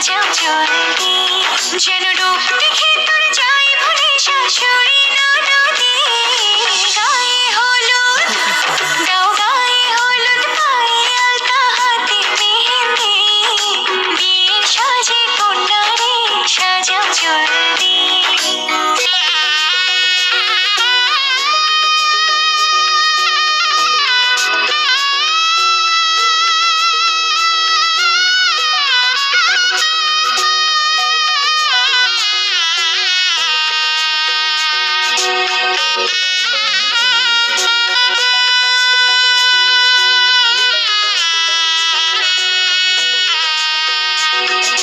সাজাও জলদি যেন রূপ দেখে তোর যাই ভুলে শাশুড়ি ননদি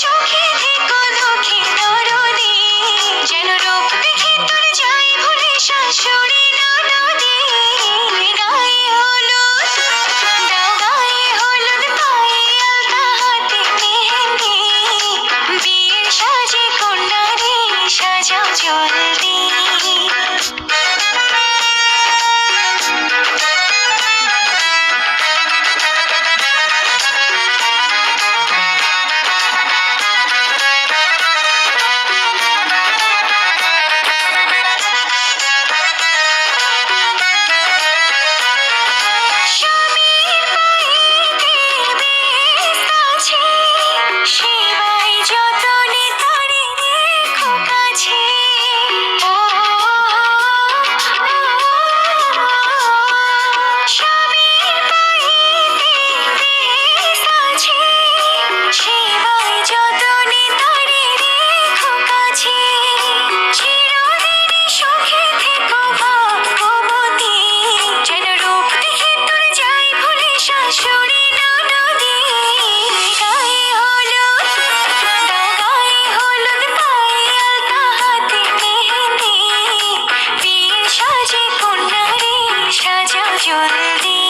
সুখে থেকো দুঃখে নরদে যেন রূপ দেখে তোর যাই ভুলে শাশুড়ি ননদে। গায়ে হলুদ দাও গায়ে হলুদ পায়ে আলতা হাতে মেহেন্দি। সাজে কন্যারে সাজাও জলদি। সেবায় যতনে সাজাও জলদি